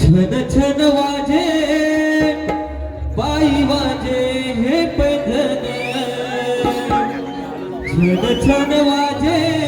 छन छन वाजे पायी वाजे हे पैधन छन छन वाजे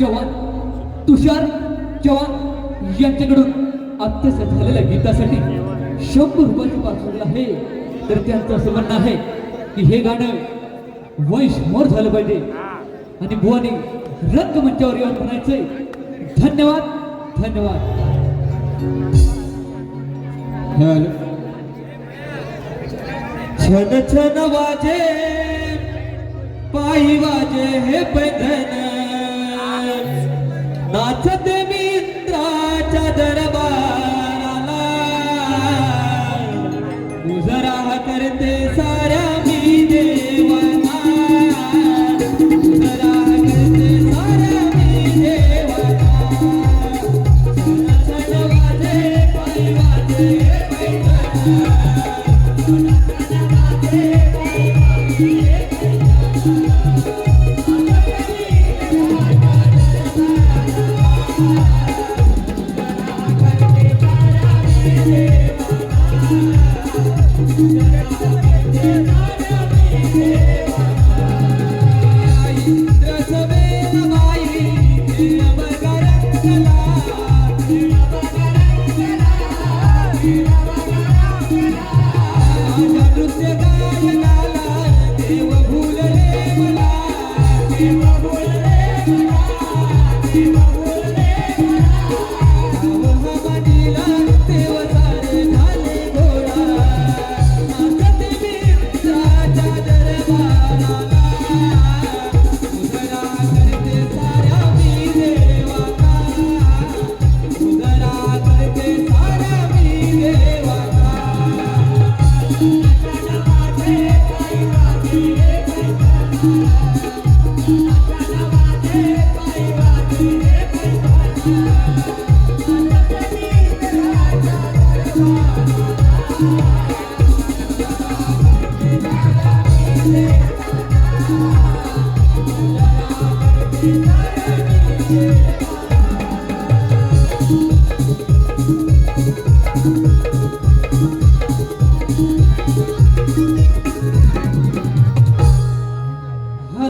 चव्हाण तुषार चव्हाण यांच्याकडून अत्यस झालेल्या गीतासाठी शंभर रुपयाची पाठवलं आहे. तर त्यांचं असं म्हणणं आहे की हे गाणं वंश मोर झालं पाहिजे. आणि बुवानी रंग मंचावर येऊन म्हणायचंय धन्यवाद धन्यवाद. छन छन वाजे पायी वाजे हे पैधन കാറ്റത്തെ Thank.